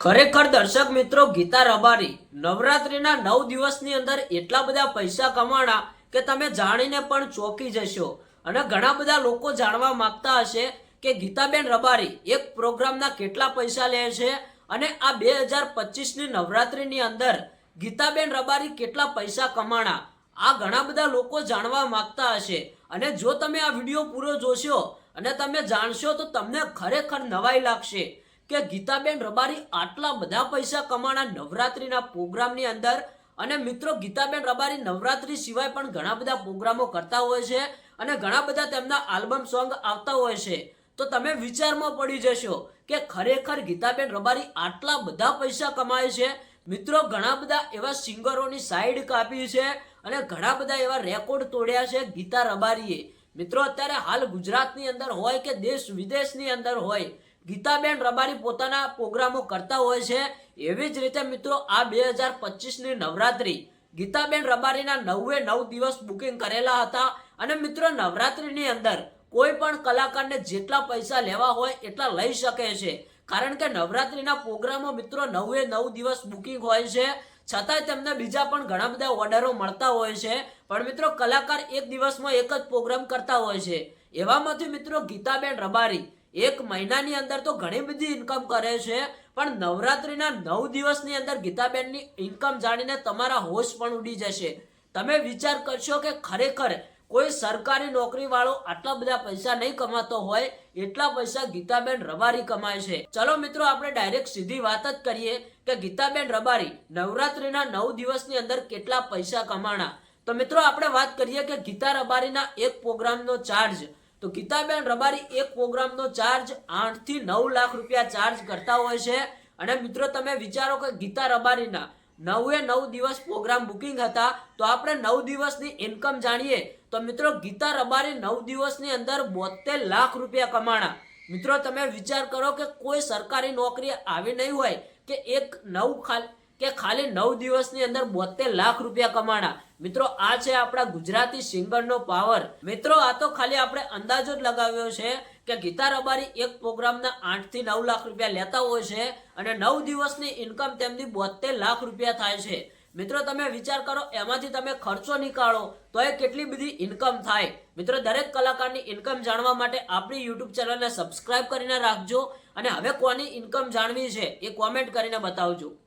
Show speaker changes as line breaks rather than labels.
ખરેખર દર્શક મિત્રો, ગીતા રબારી, નવરાત્રિના નવ દિવસની અંદર એટલા બધા પૈસા કમાણા કે તમે જાણીને પણ ચોંકી જશો. અને ઘણા બધા લોકો જાણવા માંગતા હશે કે ગીતાબેન રબારી એક પ્રોગ્રામના કેટલા પૈસા લે છે અને આ બે હજાર પચીસની નવરાત્રિની અંદર ગીતાબેન રબારી કેટલા પૈસા કમાણા. આ ઘણા બધા લોકો જાણવા માંગતા હશે. અને જો તમે આ વીડિયો પૂરો જોશો અને તમે જાણશો તો તમને ખરેખર નવાઈ લાગશે. કે ગીતાબેન રબારી આટલા બધા પૈસા કમાણા નવરાત્રિના પ્રોગ્રામની અંદર? અને મિત્રો, ગીતાબેન રબારી નવરાત્રી સિવાય પણ ઘણા બધા પ્રોગ્રામો કરતા હોય છે અને ઘણા બધા તેમના આલ્બમ સોંગ આવતા હોય છે. તો તમે વિચારમાં પડી જશો કે ખરેખર ગીતાબેન રબારી આટલા બધા પૈસા કમાય છે? મિત્રો, ઘણા બધા એવા સિંગરોની સાઈડ કાપી છે અને ઘણા બધા એવા રેકોર્ડ તોડ્યા છે ગીતા રબારીએ. મિત્રો, અત્યારે હાલ ગુજરાતની અંદર હોય કે દેશ વિદેશની અંદર હોય ગીતાબેન રબારી પોતાના પ્રોગ્રામો કરતા હોય છે. એવી જ રીતે મિત્રો, આ બે હજાર પચીસની નવરાત્રી. ગીતાબેન રબારીના નવે નવ દિવસ બુકિંગ કરેલા હતા અને મિત્રો, નવરાત્રીની અંદર કોઈ પણ કલાકારને જેટલા પૈસા લેવા હોય એટલા લઈ શકે છે. કારણ કે નવરાત્રીના પ્રોગ્રામો મિત્રો, નવે નવ દિવસ બુકિંગ હોય છે. છતાંય તેમને બીજા પણ ઘણા બધા ઓર્ડરો મળતા હોય છે. પણ મિત્રો, કલાકાર એક દિવસમાં એક જ પ્રોગ્રામ કરતા હોય છે. એવામાંથી મિત્રો, ગીતાબેન રબારી એક મહિનાની અંદર તો ઘણી બધી ઇન્કમ કરે છે, પણ નવરાત્રિના નવ દિવસની અંદર ગીતાબેનની ઇન્કમ જાણીને તમારા હોશ પણ ઉડી જશે. તમે વિચાર કરશો કે ખરેખર કોઈ સરકારી નોકરીવાળો આટલા બધા પૈસા નહીં કમાતો હોય, એટલા પૈસા ગીતાબેન રબારી કમાય છે. ચલો મિત્રો, આપણે ડાયરેક્ટ સીધી વાત જ કરીએ કે ગીતાબેન રબારી નવરાત્રિના નવ દિવસની અંદર કેટલા પૈસા કમાણા. તો મિત્રો, આપણે વાત કરીએ કે ગીતા રબારીના એક પ્રોગ્રામનો ચાર્જ તો ગીતાબેન રબારી એક પ્રોગ્રામનો ચાર્જ આઠથી નવ લાખ રૂપિયા ચાર્જ કરતા હોય છે. અને મિત્રો, તમે વિચારો કે ગીતા રબારીના નવે નવ દિવસ પ્રોગ્રામ બુકિંગ હતા, તો આપણે નવ દિવસની ઇન્કમ જાણીએ. તો મિત્રો, ગીતા રબારી નવ દિવસની અંદર બોતેર લાખ રૂપિયા કમાણા. મિત્રો, તમે વિચાર કરો કે કોઈ સરકારી નોકરી આવી નહીં હોય કે એક નવ ખાલી કે ખાલી નવ દિવસની અંદર બોતેર લાખ રૂપિયા કમાણા. મિત્રો, આ છે આપણા ગુજરાતી સિંગરનો પાવર મિત્રો, આ તો ખાલી આપણે અંદાજો જ લગાવ્યો છે કે ગીતા રબારી એક પ્રોગ્રામના આઠથી નવ લાખ રૂપિયા લેતા હોય છે અને નવ દિવસની ઇન્કમ તેમની બોતેર લાખ રૂપિયા થાય છે. મિત્રો, તમે વિચાર કરો, એમાંથી તમે ખર્ચો નીકાળો, તો એ કેટલી બધી ઇન્કમ થાય. મિત્રો, દરેક કલાકારની ઇન્કમ જાણવા માટે આપણી યુટ્યુબ ચેનલને સબસ્ક્રાઇબ કરીને રાખજો. અને હવે કોની ઇન્કમ જાણવી છે એ કોમેન્ટ કરીને બતાવજો.